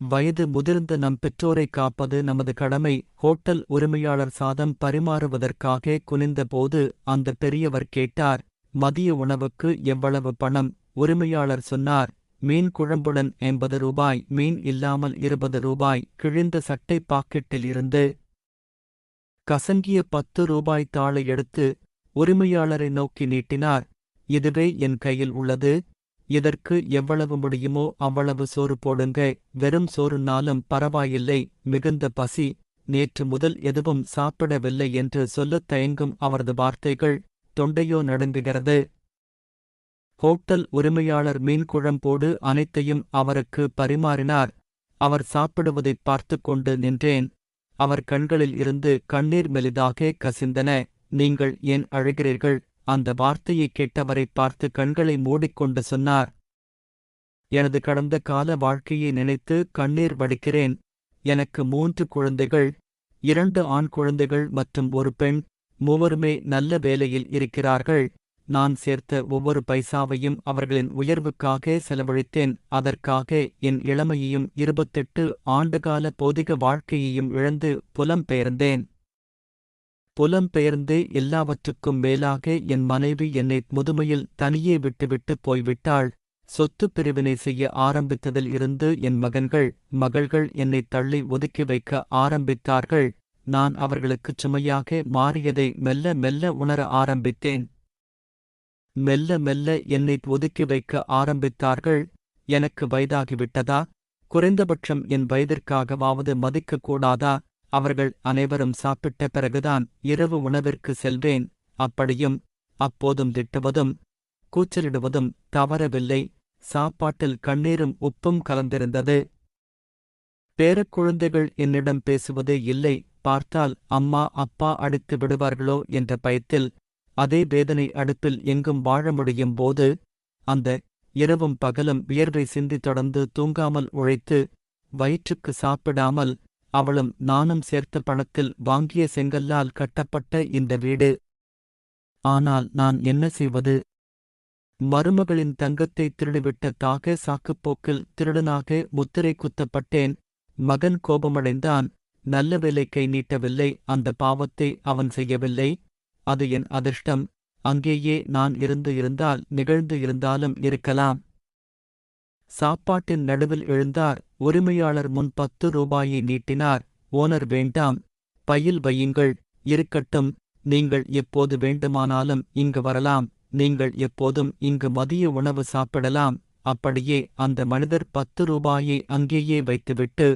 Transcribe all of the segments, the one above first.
வயது முதிர்ந்த நம் பெற்றோரை காப்பது நமது கடமை. ஹோட்டல் உரிமையாளர் சாதம் பரிமாறுவதற்காக குனிந்தபோது அந்த பெரியவர் கேட்டார் மதிய உணவுக்கு எவ்வளவு பணம்? உரிமையாளர் சொன்னார் மீன் குழம்புடன் எண்பது ரூபாய் மீன் இல்லாமல் இருபது ரூபாய். கிழிந்த சட்டை பாக்கெட்டில் இருந்து கசங்கிய பத்து ரூபாய் தாளை எடுத்து உரிமையாளரை நோக்கி நீட்டினார் இதுவே என் கையில் உள்ளது. இதற்கு எவ்வளவு முடியுமோ அவ்வளவு சோறு போடுங்க வெறும் சோறுனாலும் பரவாயில்லை மிகுந்த பசி. நேற்று முதல் எதுவும் சாப்பிடவில்லை என்று சொல்லத் தயங்கும் அவரது வார்த்தைகள் தொண்டையோ நடுங்குகிறது. ஹோட்டல் உரிமையாளர் மீன்குழம்போடு அனைத்தையும் அவருக்கு பரிமாறினார். அவர் சாப்பிடுவதைப் பார்த்துக் கொண்டு நின்றேன். அவர் கண்களில் இருந்து கண்ணீர் மெலிதாக கசிந்தன. நீங்கள் ஏன் அழுகிறீர்கள்? அந்த வார்த்தையைக் கேட்டவரைப் பார்த்து கண்களை மூடிக்கொண்டு சொன்னார். எனது கடந்த கால வாழ்க்கையை நினைத்து கண்ணீர் வடிக்கிறேன். எனக்கு மூன்று குழந்தைகள் இரண்டு ஆண் குழந்தைகள் மற்றும் ஒரு பெண். மூவருமே நல்ல வேலையில் இருக்கிறார்கள். நான் சேர்த்த ஒவ்வொரு பைசாவையும் அவர்களின் உயர்வுக்காக செலவழித்தேன். அதற்காக என் இளமையையும் இருபத்தெட்டு ஆண்டுகால போதிக வாழ்க்கையையும் இழந்து புலம்பெயர்ந்தேன் புலம்பெயர்ந்து எல்லாவற்றுக்கும் மேலாக என் மனைவி என்னை முதுமையில் தனியே விட்டுவிட்டு போய்விட்டாள். சொத்துப் பிரிவினை செய்ய ஆரம்பித்ததில் இருந்து என் மகன்கள் மகள்கள் என்னை தள்ளி ஒதுக்கி வைக்க ஆரம்பித்தார்கள். நான் அவர்களுக்குச் சுமையாக மாறியதை மெல்ல மெல்ல உணர ஆரம்பித்தேன். மெல்ல மெல்ல என்னை ஒதுக்கி வைக்க ஆரம்பித்தார்கள். எனக்கு வயதாகிவிட்டதா? குறைந்தபட்சம் என் வயதிற்காகவாவது மதிக்கக்கூடாதா? அவர்கள் அனைவரும் சாப்பிட்ட பிறகுதான் இரவு உணவிற்கு செல்வேன். அப்படியும் அப்போதும் திட்டுவதும் கூச்சலிடுவதும் தவறவில்லை. சாப்பாட்டில் கண்ணீரும் உப்பும் கலந்திருந்தது. பேரக்குழந்தைகள் என்னிடம் பேசுவதே இல்லை. பார்த்தால் அம்மா அப்பா அடித்து விடுவார்களோ என்ற பயத்தில் அதே வேதனை அடுப்பில் எங்கும் வாழ முடியும் போது அந்த இரவும் பகலும் வியர்வை சிந்தி தொடர்ந்து தூங்காமல் உழைத்து வயிற்றுக்கு சாப்பிடாமல் அவளும் நானும் சேர்த்த பணத்தில் வாங்கிய செங்கல்லால் கட்டப்பட்ட இந்த வீடு. ஆனால் நான் என்ன செய்வது? மருமகளின் தங்கத்தை திருடிவிட்ட தாக சாக்குப்போக்கில் திருடனாக முத்திரை குத்தப்பட்டேன். மகன் கோபமடைந்தான். நல்ல வேலைக்கை நீட்டவில்லை. அந்த பாவத்தை அவன் செய்யவில்லை. அது என் அதிர்ஷ்டம். அங்கேயே நான் இருந்து இருந்தால் நிகழ்ந்து இருந்தாலும் இருக்கலாம். சாப்பாட்டின் நடுவில் எழுந்தார். உரிமையாளர் முன் பத்து ரூபாயை நீட்டினார். ஓனர் வேண்டாம். பையில் வையுங்கள். இருக்கட்டும். நீங்கள் எப்போது வேண்டுமானாலும் இங்கு வரலாம். நீங்கள் எப்போதும் இங்கு மதிய உணவு சாப்பிடலாம். அப்படியே அந்த மனிதர் பத்து ரூபாயை அங்கேயே வைத்துவிட்டு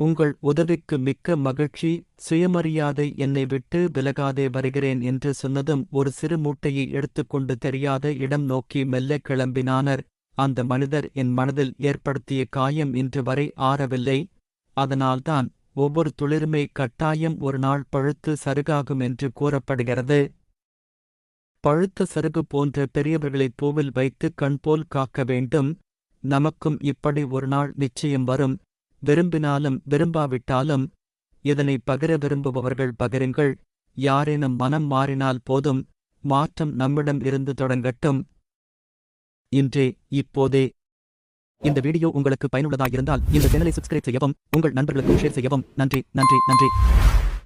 உங்கள் உதவிக்கு மிக்க மகிழ்ச்சி. சுயமரியாதை என்னை விட்டு விலகாதே வருகிறேன் என்று சொன்னதும் ஒரு சிறு மூட்டையை எடுத்துக்கொண்டு தெரியாத இடம் நோக்கி மெல்ல கிளம்பினானர். அந்த மனிதர் என் மனதில் ஏற்படுத்திய காயம் இன்று வரை ஆறவில்லை. அதனால்தான் ஒவ்வொரு துளிருமே கட்டாயம் ஒரு நாள் பழுத்து சருகாகும் என்று கூறப்படுகிறது. பழுத்த சருகு போன்ற பெரியவர்களை பூவில் வைத்து கண்போல் காக்க வேண்டும். நமக்கும் இப்படி ஒரு நாள் நிச்சயம் வரும். விரும்பினாலும் விரும்பாவிட்டாலும் இதனை பகிர விரும்புபவர்கள் பகிருங்கள். யாரேனும் மனம் மாறினால் போதும். மாற்றம் நம்மிடம் இருந்து தொடங்கட்டும். இன்றே இப்போதே. இந்த வீடியோ உங்களுக்கு பயனுள்ளதாக இருந்தால் இந்த சேனலை சப்ஸ்கிரைப் செய்யவும் உங்கள் நண்பர்களுக்கும் ஷேர் செய்யவும். நன்றி நன்றி நன்றி.